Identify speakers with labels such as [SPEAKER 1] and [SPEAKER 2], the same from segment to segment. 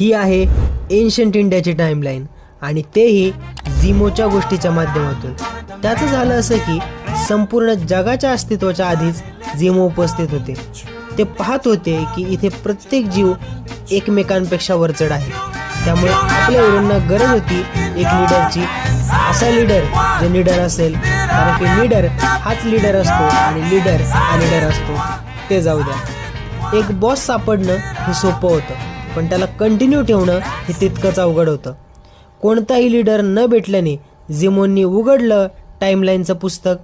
[SPEAKER 1] ही आहे एन्शंट इंडियाची टाईमलाईन आणि तेही झिमोच्या गोष्टीच्या माध्यमातून. त्याचं झालं असं की संपूर्ण जगाच्या अस्तित्वाच्या आधीच झिमो उपस्थित होते. ते पाहत होते की इथे प्रत्येक जीव एकमेकांपेक्षा वरचढ आहे. त्यामुळे आपल्या हिरोंना गरज होती एक लिडरची असा लिडर जो लीडर असेल कारण की लीडर हाच लीडर असतो आणि लीडर हा लीडर असतो. ते जाऊ द्या. एक बॉस सापडणं हे सोपं होतं. पण त्याला कंटिन्यू ठेवणं हे तितकंच अवघड होतं. कोणताही लीडर न भेटल्याने झिमोननी उघडलं टाईमलाईनचं पुस्तक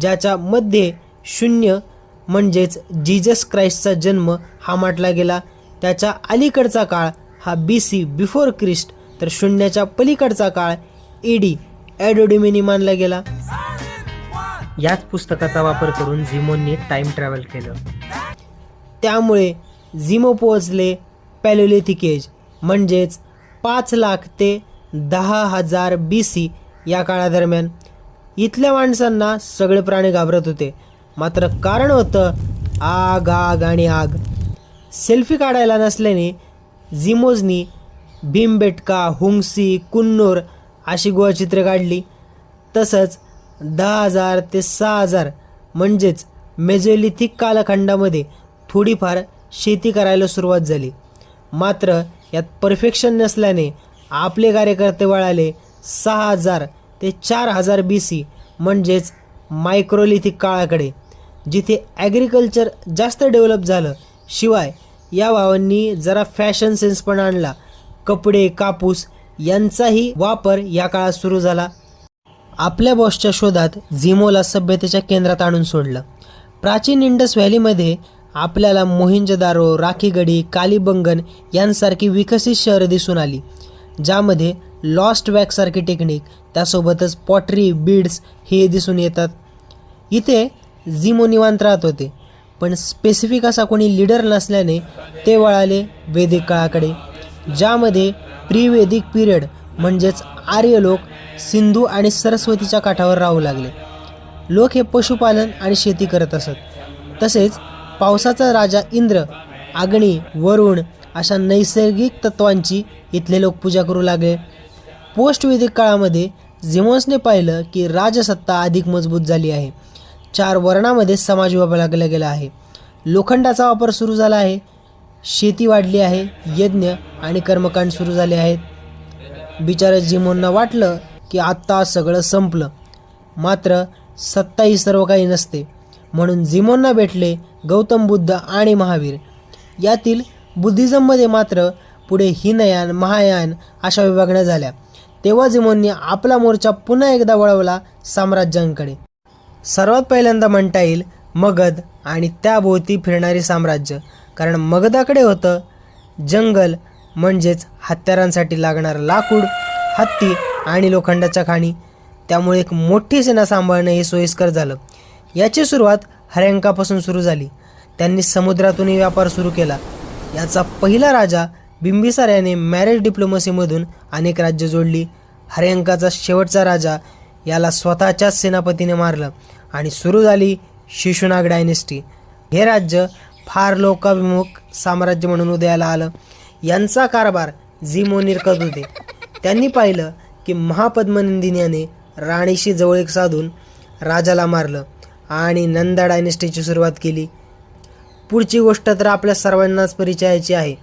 [SPEAKER 1] ज्याच्या मध्ये शून्य म्हणजेच जीजस क्राइस्टचा जन्म हा म्हटला गेला. त्याच्या अलीकडचा काळ हा बी सी बिफोर क्रिस्ट तर शून्याच्या पलीकडचा काळ एडी ॲडोडिमिनी मानला गेला. याच पुस्तकाचा वापर करून झिमोननी टाईम ट्रॅव्हल केलं. त्यामुळे झिमो पोहोचले पॅलोलिथिक एज म्हणजेच पाच लाख ते दहा हजार बी सी या काळादरम्यान. इथल्या माणसांना सगळे प्राणी घाबरत होते. मात्र कारण होतं आग आग आणि आग. सेल्फी काढायला नसल्याने झिमोजनी भीमबेटका हुंगसी कुन्नूर अशी गुहाचित्रे काढली. तसंच दहा हजार ते सहा हजार म्हणजेच मेझोलिथिक कालखंडामध्ये थोडीफार शेती करायला सुरुवात झाली. मात्र यात परफेक्शन नसल्याने आपले कार्यकर्ते वळाले सहा हजार ते चार हजार बी सी म्हणजेच मायक्रोलिथिक काळाकडे जिथे ॲग्रिकल्चर जास्त डेव्हलप झालं. शिवाय या भावांनी जरा फॅशन सेन्स पण आणला. कपडे कापूस यांचाही वापर या काळात सुरू झाला. आपल्या बॉसच्या शोधात झिमोला सभ्यतेच्या केंद्रात आणून सोडलं. प्राचीन इंडस व्हॅलीमध्ये आपल्याला मोहिंजदारो राखीगडी कालीबंगन यांसारखी विकसित शहरं दिसून आली ज्यामध्ये लॉस्ट वॅकसारखी टेक्निक त्यासोबतच पॉटरी बीड्स हे दिसून येतात. इथे झिमो निवांत राहत होते पण स्पेसिफिक असा कोणी लीडर नसल्याने ते वळाले वेदिक काळाकडे ज्यामध्ये प्रीवेदिक पिरियड म्हणजेच आर्य लोक सिंधू आणि सरस्वतीच्या काठावर राहू लागले. लोक हे पशुपालन आणि शेती करत असत. तसेच पावसाचा राजा इंद्र अग्नी वरुण अशा नैसर्गिक तत्वांची इथले लोक पूजा करू लागले. पोस्टवैदिक काळामध्ये झिमोन्सने पाहिलं की राजसत्ता अधिक मजबूत झाली आहे. चार वर्णामध्ये समाज विभागला गेला आहे. लोखंडाचा वापर सुरू झाला आहे. शेती वाढली आहे. यज्ञ आणि कर्मकांड सुरू झाले आहेत. बिचारा जिमोंना वाटलं की आत्ता सगळं संपलं. मात्र सत्ता ही सर्व काही नसते. म्हणून जिमोंना भेटले गौतम बुद्ध आणि महावीर. यातील बुद्धिझममध्ये मात्र पुढे हिनयान महायान अशा विभागण्या झाल्या. तेव्हा जिमोंनी आपला मोर्चा पुन्हा एकदा वळवला साम्राज्यांकडे. सर्वात पहिल्यांदा म्हणता येईल मगध आणि त्याभोवती फिरणारी साम्राज्य. कारण मगधाकडे होतं जंगल म्हणजेच हत्यारांसाठी लागणारं लाकूड हत्ती आणि लोखंडाच्या खाणी. त्यामुळे एक मोठी सेना सांभाळणं हे सोयीस्कर झालं. याची सुरुवात हर्यंकापासून सुरू झाली. त्यांनी समुद्रातूनही व्यापार सुरू केला. याचा पहिला राजा बिंबिसार याने मॅरेज डिप्लोमसीमधून अनेक राज्य जोडली. हर्यंकाचा शेवटचा राजा याला स्वतःच्याच सेनापतीने मारलं आणि सुरू झाली शिशुनाग डायनेस्टी हे राज्य फार लोकाभिमुख साम्राज्य म्हणून उदयाला आलं. यांचा कारभार झिमोनीर करत होते. त्यांनी पाहिलं की महापद्मनंदिनी याने राणीशी जवळीक साधून राजाला मारलं. आणि नंदा डायनेस्टीची सुरुवात केली. पुढची गोष्ट तर आपल्या सर्वांनाच परिचयाची आहे.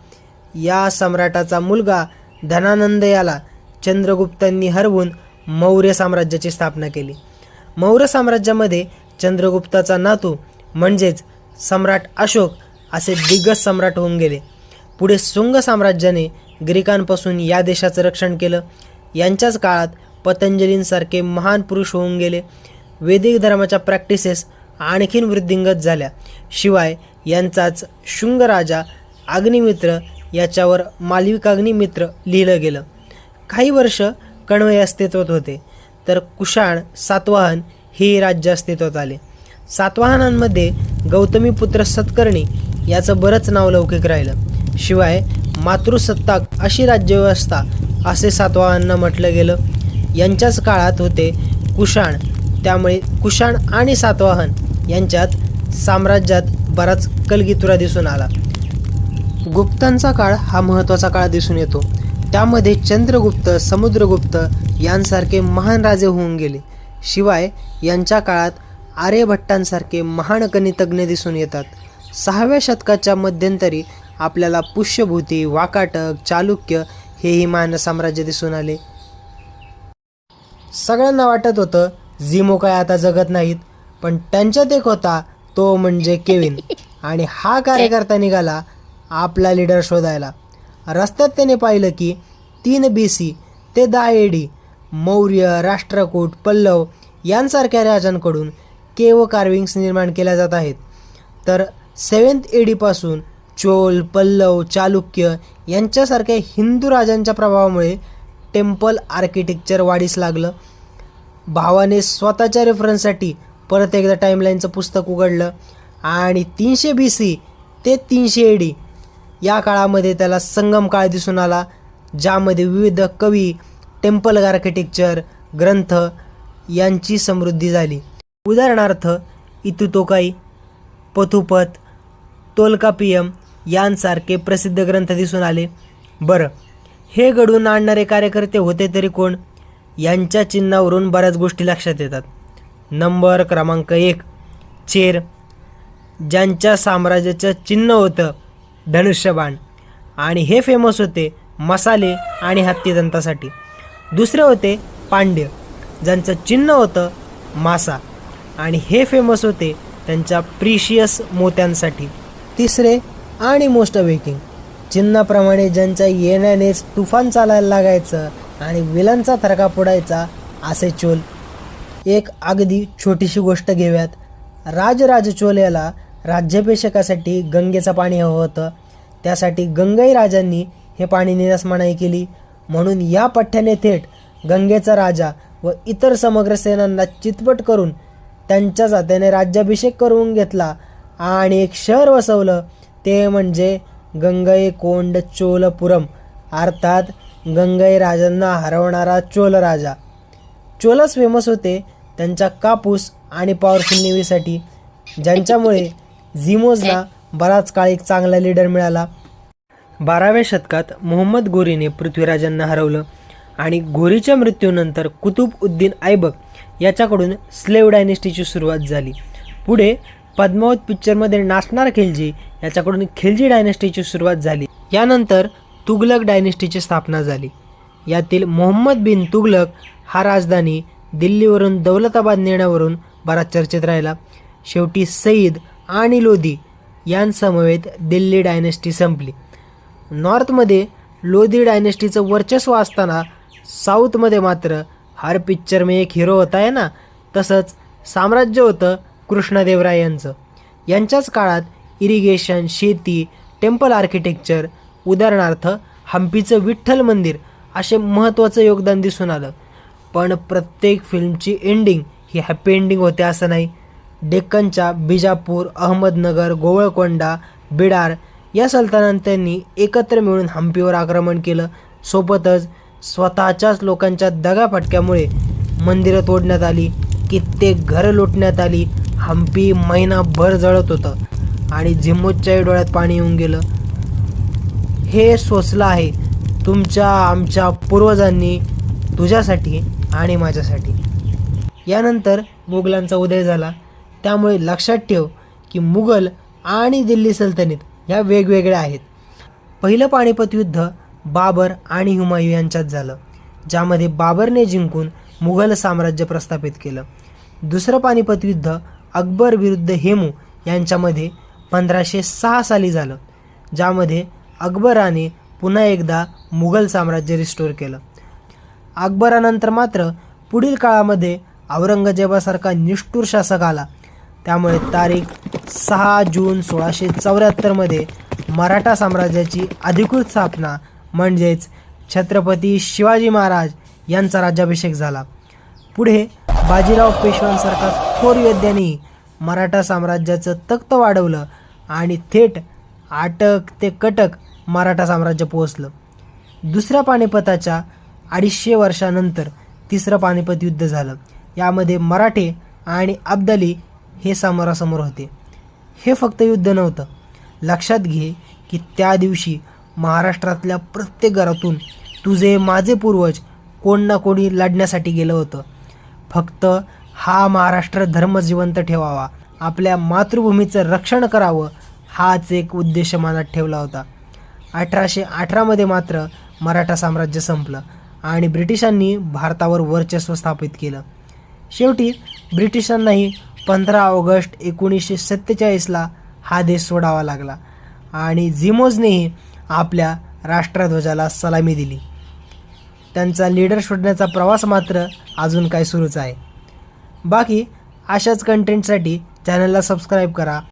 [SPEAKER 1] या सम्राटाचा मुलगा धनानंद याला चंद्रगुप्तांनी हरवून मौर्य साम्राज्याची स्थापना केली. मौर्य साम्राज्यामध्ये चंद्रगुप्ताचा नातू म्हणजेच सम्राट अशोक असे दिग्गज सम्राट होऊन गेले. पुढे सुंग साम्राज्याने ग्रीकांपासून या देशाचं रक्षण केलं. यांच्याच काळात पतंजलींसारखे महान पुरुष होऊन गेले. वैदिक धर्माच्या प्रॅक्टिसेस आणखीन वृद्धिंगत झाल्या. शिवाय यांचाच शुंग राजा अग्निमित्र याच्यावर मालविकाग्निमित्र लिहिलं गेलं. काही वर्ष कण्वे अस्तित्वात होते तर कुशाण सातवाहन हे राज्य अस्तित्वात आले. सातवाहनांमध्ये गौतमीपुत्र सत्कर्णी याचं बरंच नाव लौकिक राहिलं. शिवाय मातृसत्ताक अशी राज्यव्यवस्था असे सातवाहनांना म्हटलं गेलं. यांच्याच काळात होते कुशाण त्यामुळे कुशाण आणि सातवाहन यांच्यात साम्राज्यात बराच कलगीतुरा दिसून आला. गुप्तांचा काळ हा महत्त्वाचा काळ दिसून येतो. त्यामध्ये चंद्रगुप्त समुद्रगुप्त यांसारखे महान राजे होऊन गेले. शिवाय यांच्या काळात आर्यभट्टांसारखे महान गणितज्ञ दिसून येतात. सहाव्या शतकाच्या मध्यंतरी आपल्याला पुष्यभूती वाकाटक चालुक्य हेही मान साम्राज्य दिसून आले. सगळ्यांना वाटत होतं झिमो काय आता जगत नाहीत पण त्यांच्यात एक होता तो म्हणजे केविन. आणि हा कार्यकर्ता निघाला आपला लीडर शोधायला. रस्त्यात त्याने पाहिलं की तीन बी सी ते दहा ए डी मौर्य राष्ट्रकूट पल्लव यांसारख्या राजांकडून केव कार्विंग्स निर्माण केल्या जात आहेत. तर सेवन्थ ए डीपासून चोल पल्लव चालुक्य यांच्यासारख्या हिंदू राजांच्या प्रभावामुळे टेम्पल आर्किटेक्चर वाढीस लागलं. भावाने स्वतःच्या रेफरन्ससाठी परत एकदा टाईमलाईनचं पुस्तक उघडलं. आणि तीनशे बी सी ते तीनशे एडी या काळामध्ये त्याला संगम काळ दिसून आला ज्यामध्ये विविध कवी टेम्पल आर्किटेक्चर ग्रंथ यांची समृद्धी झाली. उदाहरणार्थ इतुतोकाई पथुपत तोलकापियम यांसारखे प्रसिद्ध ग्रंथ दिसून आले. बरं हे घडवून आणणारे कार्यकर्ते होते तरी कोण? यांच्या चिन्हावरून बऱ्याच गोष्टी लक्षात येतात. नंबर क्रमांक एक चेर. ज्यांच्या साम्राज्याचं चिन्ह होतं धनुष्यबाण. आणि हे फेमस होते मसाले आणि हत्तीदंतासाठी. दुसरे होते पांड्य ज्यांचं चिन्ह होतं मासा. आणि हे फेमस होते त्यांच्या प्रिशियस मोत्यांसाठी. तिसरे आणि मोस्ट अवेकिंग चिन्हाप्रमाणे ज्यांच्या येण्यानेच तुफान चालायला लागायचं आणि विलनचा थरका फोडायचा असे चोल. एक अगदी छोटीशी गोष्ट घेऊयात. राजराज चोल याला राज्याभिषेकासाठी गंगेचं पाणी हवं होतं. त्यासाठी गंगाई राजांनी हे पाणी नेण्यास मनाई केली. म्हणून या पठ्ठ्याने थेट गंगेचा राजा व इतर समग्र सेनांना चितपट करून त्यांच्या जात्याने राज्याभिषेक करून घेतला. आणि एक शहर वसवलं. ते म्हणजे गंगई कोंड चोलपुरम अर्थात गंगाई राजांना हरवणारा चोल राजा. चोलच फेमस होते त्यांच्या कापूस आणि पॉवरफुल नेव्हीसाठी ज्यांच्यामुळे झिमोजला बराच काळ एक चांगला लीडर मिळाला. बाराव्या शतकात मोहम्मद गोरीने पृथ्वीराजांना हरवलं आणि गोरीच्या मृत्यूनंतर कुतुब उद्दीन ऐबक याच्याकडून स्लेव डायनेस्टीची सुरुवात झाली. पुढे पद्मावत पिक्चरमध्ये नाचणार खिलजी याच्याकडून खिलजी डायनेस्टीची सुरुवात झाली. यानंतर तुगलक डायनेस्टीची स्थापना झाली. यातील मोहम्मद बिन तुगलक हा राजधानी दिल्लीवरून दौलताबाद नेण्यावरून बराच चर्चेत राहिला. शेवटी सईद आणि लोधी यांसमवेत दिल्ली डायनेस्टी संपली. नॉर्थमध्ये लोधी डायनेस्टीचं वर्चस्व असताना साऊथमध्ये मात्र हर पिक्चर में एक हिरो होता आहे ना? तसंच साम्राज्य होतं कृष्णदेवराय यांचं. यांच्याच काळात इरिगेशन शेती टेम्पल आर्किटेक्चर उदाहरणार्थ हम्पीचं विठ्ठल मंदिर असे महत्त्वाचं योगदान दिसून आलं. पण प्रत्येक फिल्मची एंडिंग ही हॅपी एंडिंग होते असं नाही. डेक्कनच्या बिजापूर अहमदनगर गोवळकोंडा बिडार या सल्तनतांनी एकत्र मिळून हम्पीवर आक्रमण केलं. सोबतच स्वतःच्याच लोकांच्या दगाफटक्यामुळे मंदिरं तोडण्यात आली कित्येक घरं लुटण्यात आली हम्पी महिनाभर जळत होतं आणि झिम्मोच्याही डोळ्यात पाणी येऊन गेलं. हे सोचलं आहे तुमच्या आमच्या पूर्वजांनी तुझ्यासाठी आणि माझ्यासाठी. यानंतर मुघलांचा उदय झाला. त्यामुळे लक्षात ठेव की मुघल आणि दिल्ली सल्तनत ह्या वेगवेगळ्या आहेत. पहिलं पानिपत युद्ध बाबर आणि हुमायूं यांच्यात झालं ज्यामध्ये बाबरने जिंकून मुघल साम्राज्य प्रस्थापित केलं. दुसरं पानिपत युद्ध अकबर विरुद्ध हेमू यांच्यामध्ये पंधराशे सहा साली झालं ज्यामध्ये अकबराने पुन्हा एकदा मुघल साम्राज्य रिस्टोर केलं. अकबरानंतर मात्र पुढील काळामध्ये औरंगजेबासारखा निष्ठूर शासक आला. त्यामुळे तारीख सहा जून सोळाशे चौऱ्याहत्तरमध्ये मराठा साम्राज्याची अधिकृत स्थापना म्हणजेच छत्रपती शिवाजी महाराज यांचा राज्याभिषेक झाला. पुढे बाजीराव पेशव्यांसारखा थोर योद्ध्यांनी मराठा साम्राज्याचं तख्त वाढवलं आणि थेट आटक ते कटक मराठा साम्राज्य पोहोचलं. दुसऱ्या पानिपताच्या अडीचशे वर्षानंतर तिसरं पानिपत युद्ध झालं. यामध्ये मराठे आणि अब्दाली हे समोरासमोर होते. हे फक्त युद्ध नव्हतं. लक्षात घे की त्या दिवशी महाराष्ट्रातल्या प्रत्येक घरातून तुझे माझे पूर्वज कोण ना कोणी लढण्यासाठी गेलं होतं. फक्त हा महाराष्ट्र धर्म जिवंत ठेवावा. आपल्या मातृभूमीचं रक्षण करावं हाच एक उद्देश मनात ठेवला होता. अठराशे अठरामध्ये मात्र मराठा साम्राज्य संपलं आणि ब्रिटिशांनी भारतावर वर्चस्व स्थापित केलं. शेवटी ब्रिटिशांनाही पंधरा ऑगस्ट एकोणीसशे सत्तेचाळीसला हा देश सोडावा लागला आणि झिमोजनेही आपल्या राष्ट्रध्वजाला सलामी दिली. त्यांचा लीडर शोधण्याचा प्रवास मात्र अजून काय सुरूच आहे. बाकी अशाच कंटेंटसाठी चॅनलला सबस्क्राईब करा.